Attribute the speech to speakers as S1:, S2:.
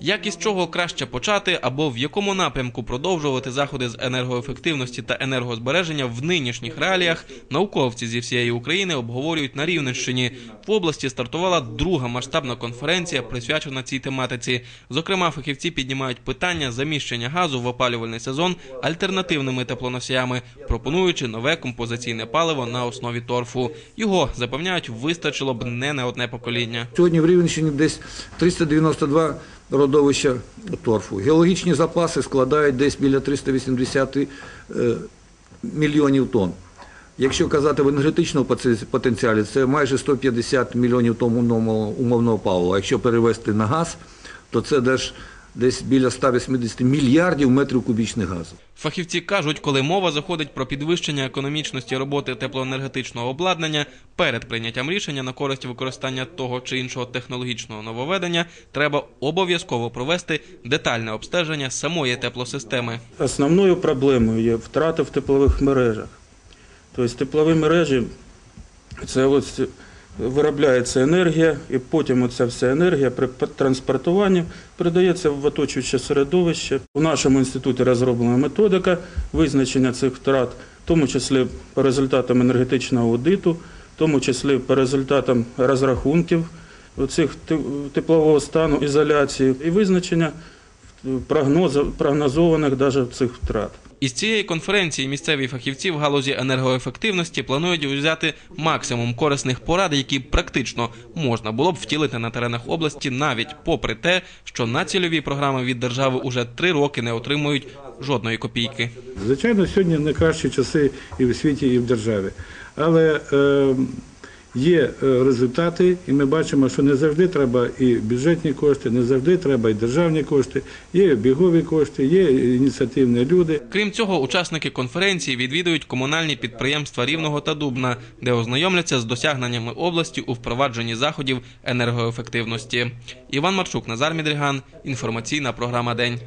S1: Як із чого краще почати, або в якому напрямку продовжувати заходи з енергоефективності та енергозбереження в нинішніх реаліях, науковці зі всієї України обговорюють на Рівненщині. В області стартувала друга масштабна конференція, присвячена цій тематиці. Зокрема, фахівці піднімають питання заміщення газу в опалювальний сезон альтернативними теплоносіями, пропонуючи нове композиційне паливо на основі торфу. Його запевняють, вистачило б не на одне покоління.
S2: Сьогодні в Рівненщині десь 392 родовища торфу. Геологічні запаси складають десь біля 380 е, мільйонів тонн. Якщо казати в енергетичному потенціалі, це майже 150 мільйонів тонн умовного, палива. Якщо перевести на газ, то це десь, десь біля 180 мільярдів метрів кубічних газу.
S1: Фахівці кажуть, коли мова заходить про підвищення економічності роботи теплоенергетичного обладнання, перед прийняттям рішення на користь використання того чи іншого технологічного нововведення, треба обов'язково провести детальне обстеження самої теплосистеми.
S3: Основною проблемою є втрати в теплових мережах. Тобто теплові мережі це ось виробляється енергія, і потім оця вся енергія при транспортуванні передається в оточуюче середовище. У нашому інституті розроблена методика визначення цих втрат, в тому числі по результатам енергетичного аудиту, в тому числі по результатам розрахунків цих теплового стану ізоляції і визначення прогнозованих даже цих втрат.
S1: Із цієї конференції місцеві фахівці в галузі енергоефективності планують взяти максимум корисних порад, які практично можна було б втілити на теренах області, навіть попри те, що на цільові програми від держави уже три роки не отримують жодної копійки.
S4: Звичайно, сьогодні найкращі часи і в світі, і в державі. Але е, є е, результати, і ми бачимо, що не завжди треба і бюджетні кошти, не завжди треба і державні кошти, є бігові кошти, є ініціативні люди.
S1: Крім цього, учасники конференції відвідують комунальні підприємства Рівного та Дубна, де ознайомляться з досягненнями області у впровадженні заходів енергоефективності. Іван Марчук, Назар Мідріган. Інформаційна програма День.